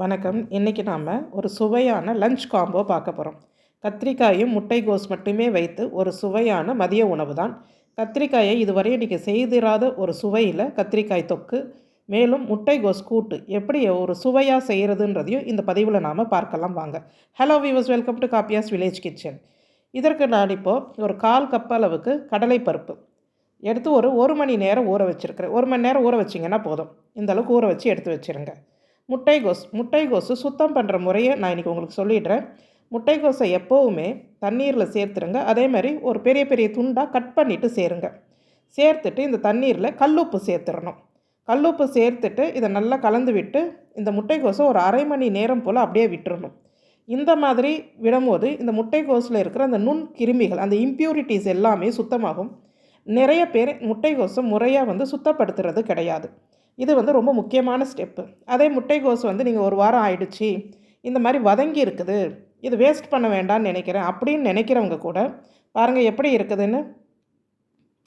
வணக்கம். இன்றைக்கி நாம் ஒரு சுவையான லஞ்ச் காம்போ பார்க்க போகிறோம் கத்திரிக்காயும் முட்டைகோஸ் மட்டுமே வைத்து ஒரு சுவையான மதிய உணவு தான். கத்திரிக்காயை இதுவரை நீங்கள் செய்திராத ஒரு சுவையில் கத்திரிக்காய் தொக்கு மேலும் முட்டைகோஸ் கூட்டு எப்படி ஒரு சுவையாக செய்கிறதுன்றதையும் இந்த பதிவில் நாம் பார்க்கலாம் வாங்க. Hello viewers welcome to Kappiyas village kitchen இதற்கு நான் இப்போது ஒரு கால் கப் அளவுக்கு கடலைப்பருப்பு எடுத்து ஒரு ஒரு மணி நேரம் ஊற வச்சுருக்கிறேன். ஒரு மணி நேரம் ஊற வச்சிங்கன்னா போதும். இந்தளவுக்கு ஊற வச்சு எடுத்து வச்சுருங்க. முட்டைகோஸ் முட்டைகோஸு சுத்தம் பண்ணுற முறையை நான் இன்றைக்கி உங்களுக்கு சொல்லிடுறேன். முட்டைகோஸை எப்போவுமே தண்ணீரில் சேர்த்துருங்க. அதே மாதிரி ஒரு பெரிய பெரிய துண்டாக கட் பண்ணிவிட்டு சேருங்க. சேர்த்துட்டு இந்த தண்ணீரில் கல்லுப்பு சேர்த்துடணும் கல்லுப்பு சேர்த்துட்டு இதை நல்லா கலந்து விட்டு இந்த முட்டைக்கோஸை ஒரு அரை மணி நேரம் போல் அப்படியே விட்டுறணும். இந்த மாதிரி விடும்போது இந்த முட்டைகோஸில் இருக்கிற அந்த நுண் கிருமிகள் அந்த இம்ப்யூரிட்டிஸ் எல்லாமே சுத்தமாகும். நிறைய பேர் முட்டைகோஸை முறையாக வந்து சுத்தப்படுத்துறது கிடையாது. இது வந்து ரொம்ப முக்கியமான ஸ்டெப்பு அதே முட்டைகோஸ் வந்து நீங்கள் ஒரு வாரம் ஆயிடுச்சு இந்த மாதிரி வதங்கி இருக்குது இது வேஸ்ட் பண்ண வேண்டாம்னு நினைக்கிறேன் அப்படின்னு நினைக்கிறவங்க கூட பாருங்கள் எப்படி இருக்குதுன்னு.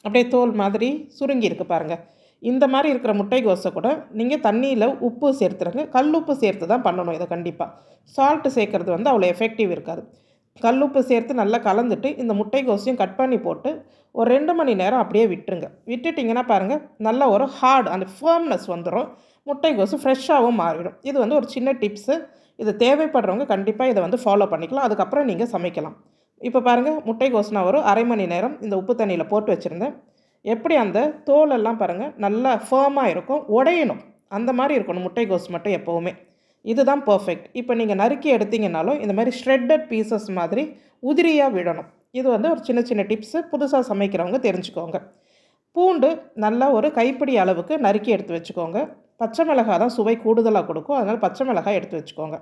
அப்படியே தோல் மாதிரி சுருங்கி இருக்குது பாருங்கள் இந்த மாதிரி இருக்கிற முட்டைகோஸை கூட நீங்கள் தண்ணியில் உப்பு சேர்த்துருங்க. கல் உப்பு சேர்த்து தான் பண்ணணும் இதை கண்டிப்பாக சால்ட்டு சேர்க்குறது வந்து அவ்வளோ எஃபெக்டிவ் இருக்காது. கல்லுப்பு சேர்த்து நல்லா கலந்துட்டு இந்த முட்டைகோஸையும் கட் பண்ணி போட்டு ஒரு ரெண்டு மணி நேரம் அப்படியே விட்டுருங்க. விட்டுட்டிங்கன்னா பாருங்கள் நல்ல ஒரு ஹார்டு அந்த ஃபேர்ம்னஸ் வந்துடும் முட்டைக்கோசு ஃப்ரெஷ்ஷாகவும் மாறிடும். இது வந்து ஒரு சின்ன டிப்ஸு இது தேவைப்படுறவங்க கண்டிப்பாக இதை வந்து ஃபாலோ பண்ணிக்கலாம். அதுக்கப்புறம் நீங்கள் சமைக்கலாம். இப்போ பாருங்கள் முட்டைகோஸ் நான் ஒரு அரை மணி நேரம் இந்த உப்பு தண்ணியில் போட்டு வச்சுருந்தேன். எப்படி அந்த தோலெல்லாம் பாருங்கள் நல்லா ஃபேமாக இருக்கும் உடையணும். அந்த மாதிரி இருக்கணும் முட்டைகோஸ் மட்டும் எப்போவுமே. இதுதான் பர்ஃபெக்ட் இப்போ நீங்கள் நறுக்கி எடுத்தீங்கனாலும் இந்த மாதிரி ஷ்ரெட்டட் பீசஸ் மாதிரி உதிரியாக விடணும். இது வந்து ஒரு சின்ன சின்ன டிப்ஸு புதுசாக சமைக்கிறவங்க தெரிஞ்சுக்கோங்க. பூண்டு நல்லா ஒரு கைப்பிடி அளவுக்கு நறுக்கி எடுத்து வச்சுக்கோங்க. பச்சை மிளகாய் தான் சுவை கூடுதலாக கொடுக்கும். அதனால் பச்சை மிளகாய் எடுத்து வச்சுக்கோங்க.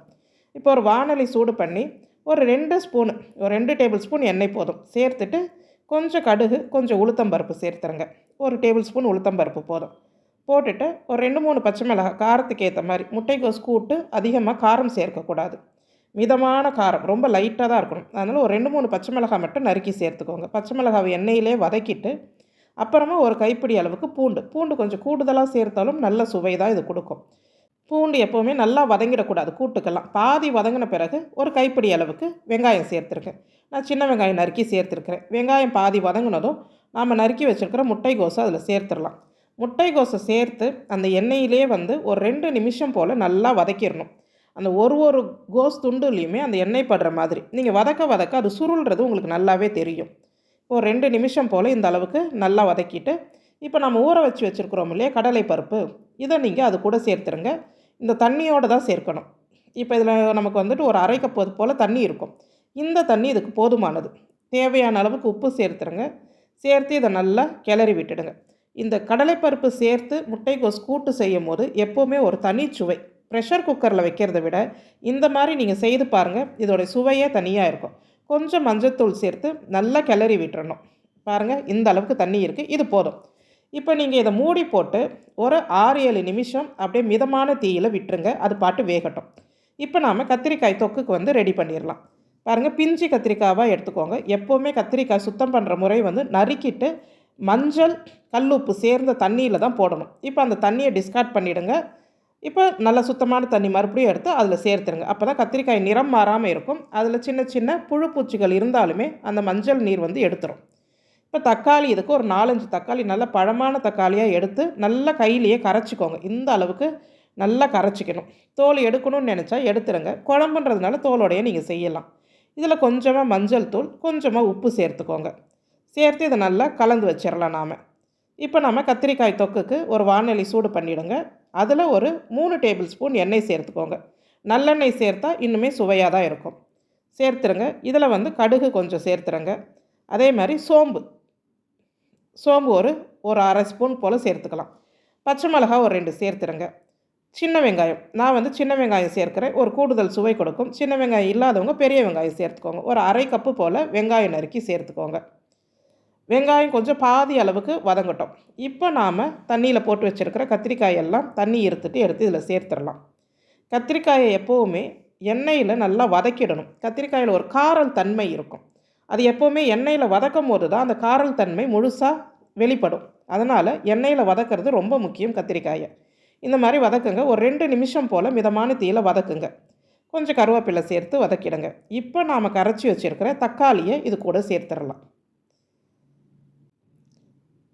இப்போ ஒரு வானொலி சூடு பண்ணி ஒரு ரெண்டு ஸ்பூனு ஒரு ரெண்டு டேபிள் ஸ்பூன் எண்ணெய் போதும். சேர்த்துட்டு கொஞ்சம் கடுகு கொஞ்சம் உளுத்தம்பருப்பு சேர்த்துருங்க. ஒரு டேபிள் ஸ்பூன் உளுத்தம்பருப்பு போதும். போட்டுட்டு ஒரு ரெண்டு மூணு பச்சை மிளகாய் காரத்துக்கு ஏற்ற மாதிரி முட்டைக்கோஸ் கூட்டு அதிகமாக காரம் சேர்க்கக்கூடாது. மிதமான காரம் ரொம்ப லைட்டாக தான் இருக்கணும். அதனால் ஒரு ரெண்டு மூணு பச்சை மிளகாய் மட்டும் நறுக்கி சேர்த்துக்கோங்க. பச்சை மிளகாய் எண்ணெயிலே வதக்கிட்டு அப்புறமா ஒரு கைப்பிடி அளவுக்கு பூண்டு. பூண்டு கொஞ்சம் கூடுதலாக சேர்த்தாலும் நல்ல சுவை தான் இது கொடுக்கும். பூண்டு எப்போவுமே நல்லா வதங்கிடக்கூடாது கூட்டுக்கெல்லாம். பாதி வதங்கின பிறகு ஒரு கைப்பிடி அளவுக்கு வெங்காயம் சேர்த்துருக்கேன். நான் சின்ன வெங்காயம் நறுக்கி சேர்த்துருக்கிறேன். வெங்காயம் பாதி வதங்கினதும் நாம் நறுக்கி வச்சுருக்கிற முட்டை அதில் சேர்த்துடலாம். முட்டைகோஸை சேர்த்து அந்த எண்ணெயிலே வந்து ஒரு ரெண்டு நிமிஷம் போல் நல்லா வதக்கிடணும். அந்த ஒரு ஒரு கோஸ் துண்டுலேயுமே அந்த எண்ணெய் படுற மாதிரி. நீங்கள் வதக்க வதக்க அது சுருள்றது உங்களுக்கு நல்லாவே தெரியும். ஒரு ரெண்டு நிமிஷம் போல் இந்த அளவுக்கு நல்லா வதக்கிட்டு இப்போ நம்ம ஊற வச்சு வச்சுருக்குறோம் இல்லையா கடலை பருப்பு இதை நீங்கள் அது கூட சேர்த்துருங்க. இந்த தண்ணியோடு தான் சேர்க்கணும். இப்போ இதில் நமக்கு வந்துட்டு ஒரு அரை கப் போல் தண்ணி இருக்கும். இந்த தண்ணி இதுக்கு போதுமானது. தேவையான அளவுக்கு உப்பு சேர்த்துருங்க. சேர்த்து இதை நல்லா கிளறி விட்டுடுங்க. இந்த கடலைப்பருப்பு சேர்த்து முட்டைகோஸ் கூட்டு செய்யும் போது எப்போவுமே ஒரு தனி சுவை. ப்ரெஷர் குக்கரில் வைக்கிறத விட இந்த மாதிரி நீங்கள் செய்து பாருங்கள் இதோடைய சுவையே தனியாக இருக்கும். கொஞ்சம் மஞ்சத்தூள் சேர்த்து நல்லா கிளறி விட்டுறணும். பாருங்கள் இந்த அளவுக்கு தண்ணி இருக்குது இது போதும். இப்போ நீங்கள் இதை மூடி போட்டு ஒரு ஆறு ஏழு நிமிஷம் அப்படியே மிதமான தீயில் விட்டுருங்க அது பாட்டு வேகட்டும். இப்போ நாம் கத்திரிக்காய் தொக்குக்கு வந்து ரெடி பண்ணிடலாம். பாருங்கள் பிஞ்சு கத்திரிக்காவாக எடுத்துக்கோங்க. எப்போவுமே கத்திரிக்காய் சுத்தம் பண்ணுற முறை வந்து நறுக்கிட்டு மஞ்சள் கல்லுப்பு சேர்ந்த தண்ணியில் தான் போடணும். இப்போ அந்த தண்ணியை டிஸ்கார்ட் பண்ணிவிடுங்க இப்போ நல்ல சுத்தமான தண்ணி மறுபடியும் எடுத்து அதில் சேர்த்துருங்க அப்போ தான் கத்திரிக்காய் நிறம் மாறாமல் இருக்கும். அதில் சின்ன சின்ன புழு பூச்சிகள் இருந்தாலுமே அந்த மஞ்சள் நீர் வந்து எடுத்துரும். இப்போ தக்காளி இதுக்கு ஒரு நாலஞ்சு தக்காளி நல்ல பழமான தக்காளியாக எடுத்து நல்லா கையிலேயே கரைச்சிக்கோங்க. இந்த அளவுக்கு நல்லா கரைச்சிக்கணும். தோல் எடுக்கணும்னு நினச்சா எடுத்துருங்க குழம்புன்றதுனால தோலோடையே நீங்கள் செய்யலாம். இதில் கொஞ்சமாக மஞ்சள் தூள் கொஞ்சமாக உப்பு சேர்த்துக்கோங்க. சேர்த்து இதை நல்லா கலந்து வச்சிடலாம் நாம். இப்போ நம்ம கத்திரிக்காய் தொக்குக்கு ஒரு வானொலி சூடு பண்ணிவிடுங்க அதில் ஒரு மூணு டேபிள் ஸ்பூன் எண்ணெய் சேர்த்துக்கோங்க. நல்லெண்ணெய் சேர்த்தா இன்னுமே சுவையாக தான் இருக்கும். சேர்த்துருங்க. இதில் வந்து கடுகு கொஞ்சம் சேர்த்துருங்க. அதே மாதிரி சோம்பு. சோம்பு ஒரு ஒரு அரை ஸ்பூன் போல் சேர்த்துக்கலாம். பச்சை மிளகா ஒரு ரெண்டு சேர்த்துருங்க. சின்ன வெங்காயம். நான் வந்து சின்ன வெங்காயம் சேர்க்குறேன். ஒரு கூடுதல் சுவை கொடுக்கும். சின்ன வெங்காயம் இல்லாதவங்க பெரிய வெங்காயம் சேர்த்துக்கோங்க. ஒரு அரை கப்பு போல் வெங்காயம் நறுக்கி சேர்த்துக்கோங்க. வெங்காயம் கொஞ்சம் பாதி அளவுக்கு வதங்கட்டும். இப்போ நாம் தண்ணியில் போட்டு வச்சுருக்கிற கத்திரிக்காயெல்லாம் தண்ணி இருத்துட்டு எடுத்து இதில் சேர்த்துடலாம். கத்திரிக்காயை எப்போவுமே எண்ணெயில் நல்லா வதக்கிடணும். கத்திரிக்காயில் ஒரு காரல் தன்மை இருக்கும். அது எப்போவுமே எண்ணெயில் வதக்கும் போது தான் அந்த காரல் தன்மை முழுசாக வெளிப்படும். அதனால் எண்ணெயில் வதக்கிறது ரொம்ப முக்கியம் கத்திரிக்காயை. இந்த மாதிரி வதக்குங்க. ஒரு ரெண்டு நிமிஷம் போல் மிதமான தீயில் வதக்குங்க. கொஞ்சம் கருவேப்பிலை சேர்த்து வதக்கிடுங்க. இப்போ நாம் கரைச்சி வச்சுருக்கிற தக்காளியை இது கூட சேர்த்துடலாம்.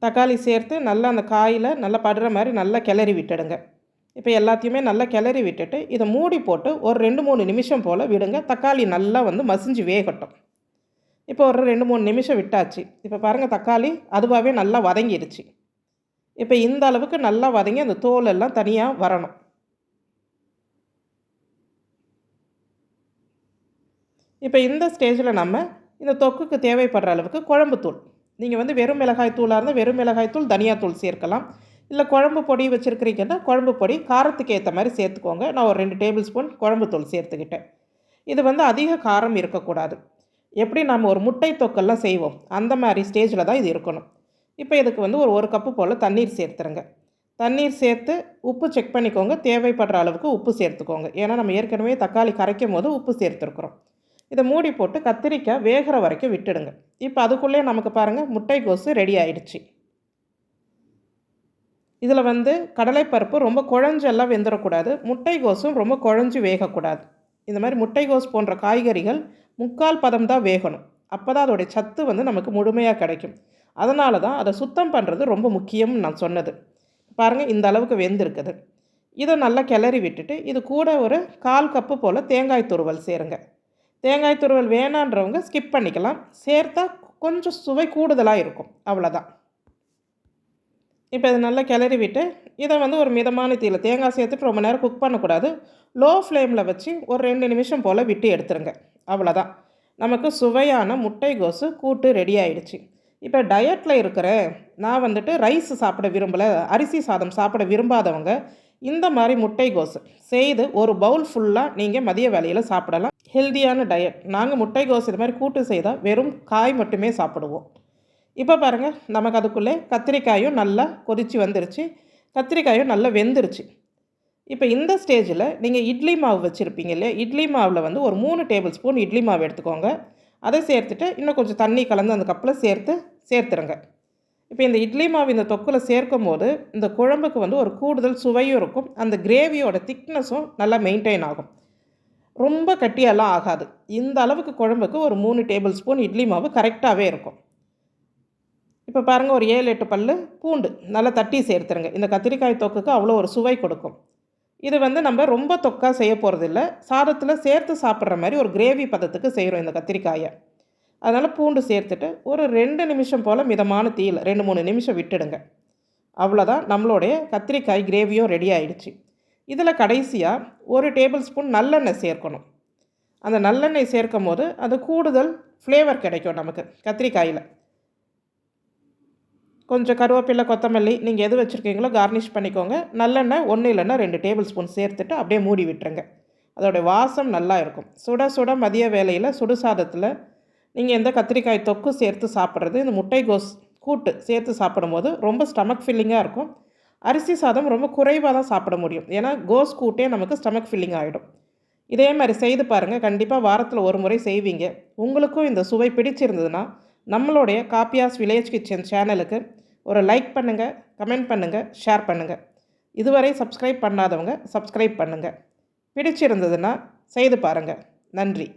தக்காளி சேர்த்து நல்லா அந்த காயில் நல்லா படுற மாதிரி நல்லா கிளறி விட்டுடுங்க. இப்போ எல்லாத்தையுமே நல்லா கிளறி விட்டுட்டு இதை மூடி போட்டு ஒரு ரெண்டு மூணு நிமிஷம் போல் விடுங்க. தக்காளி நல்லா வந்து மசிஞ்சு வேகட்டும். இப்போ ஒரு ரெண்டு மூணு நிமிஷம் விட்டாச்சு. இப்போ பாருங்கள் தக்காளி அதுவாகவே நல்லா வதங்கிடுச்சு இப்போ இந்த அளவுக்கு நல்லா வதங்கி அந்த தோல் எல்லாம் தனியாக வரணும். இப்போ இந்த ஸ்டேஜில் நம்ம இந்த தொக்குக்கு தேவைப்படுற அளவுக்கு குழம்பு தூள் நீங்கள் வந்து வெறும் மிளகாய் தூளாக இருந்தால் வெறும் மிளகாய் தூள் தனியாத்தூள் சேர்க்கலாம். இல்லை குழம்பு பொடி வச்சுருக்கிறீங்கன்னா குழம்பு பொடி காரத்துக்கு ஏற்ற மாதிரி சேர்த்துக்கோங்க. நான் ஒரு ரெண்டு டேபிள் ஸ்பூன் குழம்பு தூள் சேர்த்துக்கிட்டேன். இது வந்து அதிக காரம் இருக்கக்கூடாது. எப்படி நம்ம ஒரு முட்டை தொக்கெல்லாம் செய்வோம்? அந்த மாதிரி ஸ்டேஜில் தான் இது இருக்கணும். இப்போ இதுக்கு வந்து ஒரு ஒரு கப்பு போல் தண்ணீர் சேர்த்துருங்க. தண்ணீர் சேர்த்து உப்பு செக் பண்ணிக்கோங்க. தேவைப்படுற அளவுக்கு உப்பு சேர்த்துக்கோங்க. ஏன்னா நம்ம ஏற்கனவே தக்காளி கரைக்கும் போது உப்பு சேர்த்துருக்குறோம். இதை மூடி போட்டு கத்திரிக்காய் வேகிற வரைக்கும் விட்டுடுங்க. இப்போ அதுக்குள்ளே நமக்கு பாருங்கள் முட்டைக்கோசு ரெடி ஆயிடுச்சு. இதில் வந்து கடலைப்பருப்பு ரொம்ப குழஞ்செல்லாம் வெந்துடக்கூடாது முட்டைகோஸும் ரொம்ப குழஞ்சி வேகக்கூடாது. இந்த மாதிரி முட்டைகோஸ் போன்ற காய்கறிகள் முக்கால் பதம் தான் வேகணும். அப்போ தான் அதோடைய சத்து வந்து நமக்கு முழுமையாக கிடைக்கும். அதனால தான் அதை சுத்தம் பண்ணுறது ரொம்ப முக்கியம்னு நான் சொன்னது. பாருங்கள் இந்த அளவுக்கு வெந்திருக்குது. இதை நல்லா கிளறி விட்டுட்டு இது கூட ஒரு கால் கப்பு போல் தேங்காய் துருவல் சேருங்க. தேங்காய் துருவல் வேணான்றவங்க ஸ்கிப் பண்ணிக்கலாம். சேர்த்தா கொஞ்சம் சுவை கூடுதலாக இருக்கும். அவ்வளோதான் இப்போ இது நல்லா கிளறி விட்டு இதை வந்து ஒரு மிதமான தீயில் தேங்காய் சேர்த்துட்டு ரொம்ப நேரம் குக் பண்ணக்கூடாது. லோ ஃப்ளேமில் வச்சு ஒரு ரெண்டு நிமிஷம் போல் விட்டு எடுத்துருங்க. அவ்வளோதான் நமக்கு சுவையான முட்டை கோசு கூட்டு ரெடி ஆயிடுச்சு. இப்போ டயட்டில் இருக்கிற நான் வந்துட்டு ரைஸ் சாப்பிட விரும்பலை அரிசி சாதம் சாப்பிட விரும்பாதவங்க இந்த மாதிரி முட்டை கோசு செய்து ஒரு பவுல் ஃபுல்லாக நீங்கள் மதிய வேலையில் சாப்பிடலாம். ஹெல்தியான டயட் நாங்கள் முட்டை கோசு இது மாதிரி கூட்டு செய்தால் வெறும் காய் மட்டுமே சாப்பிடுவோம். இப்போ பாருங்கள் நமக்கு அதுக்குள்ளே கத்திரிக்காயும் நல்லா கொதித்து வந்துருச்சு. கத்திரிக்காயும் நல்லா வெந்துருச்சு. இப்போ இந்த ஸ்டேஜில் நீங்கள் இட்லி மாவு வச்சுருப்பீங்க இல்லையா? இட்லி மாவில் வந்து ஒரு மூணு டேபிள் ஸ்பூன் இட்லி மாவு எடுத்துக்கோங்க. அதை சேர்த்துட்டு இன்னும் கொஞ்சம் தண்ணி கலந்து அந்த கப்பில் சேர்த்து சேர்த்துருங்க. இப்போ இந்த இட்லி மாவு இந்த தொக்கில் சேர்க்கும் போது இந்த குழம்புக்கு வந்து ஒரு கூடுதல் சுவையும் இருக்கும். அந்த கிரேவியோட திக்னஸும் நல்லா மெயின்டைன் ஆகும். ரொம்ப கட்டியெல்லாம் ஆகாது. இந்த அளவுக்கு குழம்புக்கு ஒரு மூணு டேபிள் ஸ்பூன் இட்லி மாவு கரெக்டாகவே இருக்கும். இப்போ பாருங்கள் ஒரு ஏழு எட்டு பல் பூண்டு நல்லா தட்டி சேர்த்துருங்க. இந்த கத்திரிக்காய் தொக்குக்கு அவ்வளோ ஒரு சுவை கொடுக்கும். இது வந்து நம்ம ரொம்ப தொக்காக செய்ய போகிறதில்ல சாதத்தில் சேர்த்து சாப்பிட்ற மாதிரி ஒரு கிரேவி பதத்துக்கு செய்கிறோம் இந்த கத்திரிக்காயை. அதனால் பூண்டு சேர்த்துட்டு ஒரு ரெண்டு நிமிஷம் போல் மிதமான தீயில் ரெண்டு மூணு நிமிஷம் விட்டுடுங்க. அவ்வளோதான் நம்மளுடைய கத்திரிக்காய் கிரேவியும் ரெடி ஆகிடுச்சு இதில் கடைசியாக ஒரு டேபிள் ஸ்பூன் நல்லெண்ணெய் சேர்க்கணும். அந்த நல்லெண்ணெய் சேர்க்கும் போது அது கூடுதல் ஃப்ளேவர் கிடைக்கும் நமக்கு கத்திரிக்காயில். கொஞ்சம் கருவேப்பிலை கொத்தமல்லி நீங்கள் எது வச்சுருக்கீங்களோ கார்னிஷ் பண்ணிக்கோங்க. நல்லெண்ணெய் ஒன்று இல்லைன்னா ரெண்டு டேபிள் ஸ்பூன் சேர்த்துட்டு அப்படியே மூடி விட்டுருங்க. அதோடய வாசம் நல்லா இருக்கும். சுட சுட மதிய வேலையில் சுடு சாதத்தில் நீங்கள் எந்த கத்திரிக்காய் தொக்கு சேர்த்து சாப்பிட்றது இந்த முட்டை கோஸ் கூட்டு சேர்த்து சாப்பிடும்போது ரொம்ப ஸ்டமக் ஃபில்லிங்காக இருக்கும். அரிசி சாதம் ரொம்ப குறைவாக தான் சாப்பிட முடியும். ஏன்னா கோஸ் கூட்டே நமக்கு ஸ்டமக் ஃபில்லிங் ஆகிடும் இதே மாதிரி செய்து பாருங்கள் கண்டிப்பாக வாரத்தில் ஒரு முறை செய்வீங்க. உங்களுக்கும் இந்த சுவை பிடிச்சிருந்ததுன்னா நம்மளுடைய காப்பியாஸ் வில்லேஜ் கிச்சன் சேனலுக்கு ஒரு லைக் பண்ணுங்கள் கமெண்ட் பண்ணுங்கள் ஷேர் பண்ணுங்கள் இதுவரை சப்ஸ்கிரைப் பண்ணாதவங்க சப்ஸ்கிரைப் பண்ணுங்கள் பிடிச்சிருந்ததுன்னா செய்து பாருங்கள் நன்றி.